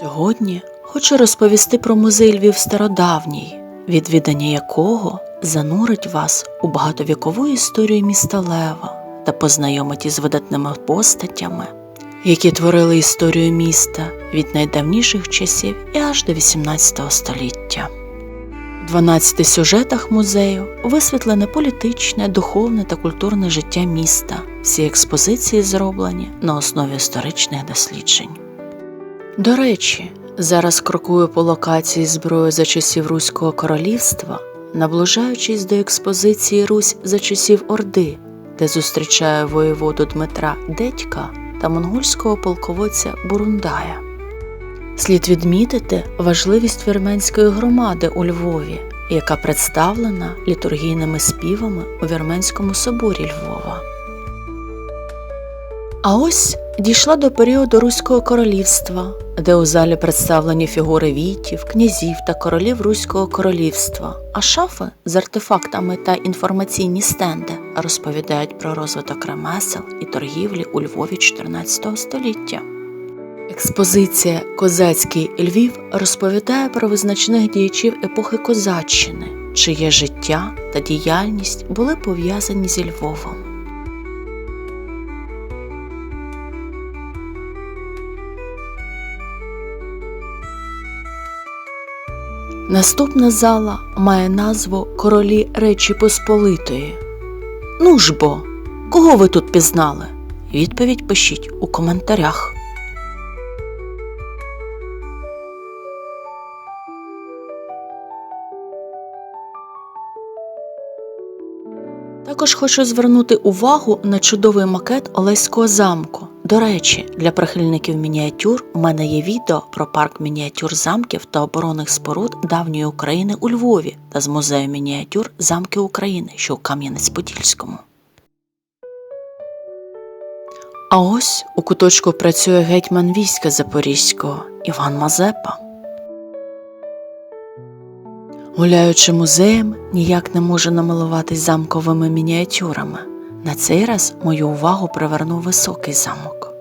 Сьогодні хочу розповісти про музей Львів Стародавній, відвідання якого занурить вас у багатовікову історію міста Лева та познайомить із видатними постатями, які творили історію міста від найдавніших часів і аж до 18 століття. В 12 сюжетах музею висвітлене політичне, духовне та культурне життя міста. Всі експозиції зроблені на основі історичних досліджень. До речі, зараз крокую по локації зброї за часів Руського королівства, наближаючись до експозиції Русь за часів Орди, де зустрічаю воєводу Дмитра Дедька та монгольського полководця Бурундая. Слід відмітити важливість вірменської громади у Львові, яка представлена літургійними співами у Вірменському соборі Львова. А ось дійшла до періоду Руського королівства, де у залі представлені фігури вітів, князів та королів Руського королівства, а шафи з артефактами та інформаційні стенди розповідають про розвиток ремесел і торгівлі у Львові 14 століття. Експозиція Козацький Львів розповідає про визначних діячів епохи Козаччини, чиє життя та діяльність були пов'язані зі Львовом. Наступна зала має назву Королі Речі Посполитої. Ну ж бо, кого ви тут пізнали? Відповідь пишіть у коментарях. Також хочу звернути увагу на чудовий макет Олеського замку. До речі, для прихильників мініатюр у мене є відео про парк мініатюр замків та оборонних споруд давньої України у Львові та з музею мініатюр Замки України, що у Кам'янець-Подільському. А ось у куточку працює гетьман війська Запорізького Іван Мазепа. Гуляючи музеєм, ніяк не можу намилуватись замковими мініатюрами. На цей раз мою увагу привернув високий замок.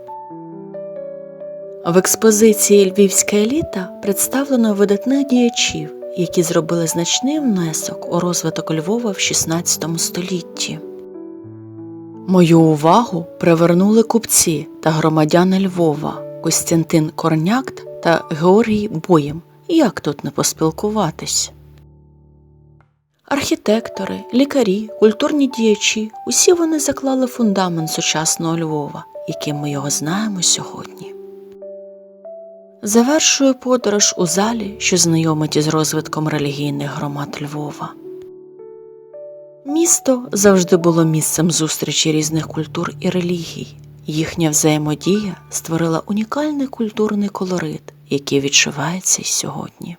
В експозиції Львівська еліта представлено видатних діячів, які зробили значний внесок у розвиток Львова в XVI столітті. Мою увагу привернули купці та громадяни Львова Костянтин Корнякт та Георгій Боєм. Як тут не поспілкуватись? Архітектори, лікарі, культурні діячі усі вони заклали фундамент сучасного Львова, яким ми його знаємо сьогодні. Завершую подорож у залі, що знайомить із розвитком релігійних громад Львова. Місто завжди було місцем зустрічі різних культур і релігій. Їхня взаємодія створила унікальний культурний колорит, який відчувається й сьогодні.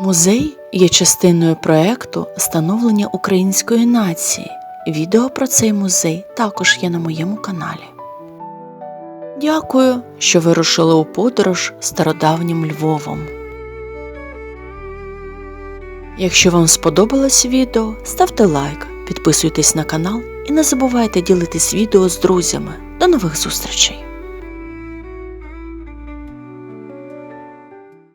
Музей є частиною проекту становлення української нації. Відео про цей музей також є на моєму каналі. Дякую, що вирушили у подорож стародавнім Львовом. Якщо вам сподобалось відео, ставте лайк, підписуйтесь на канал і не забувайте ділитись відео з друзями. До нових зустрічей!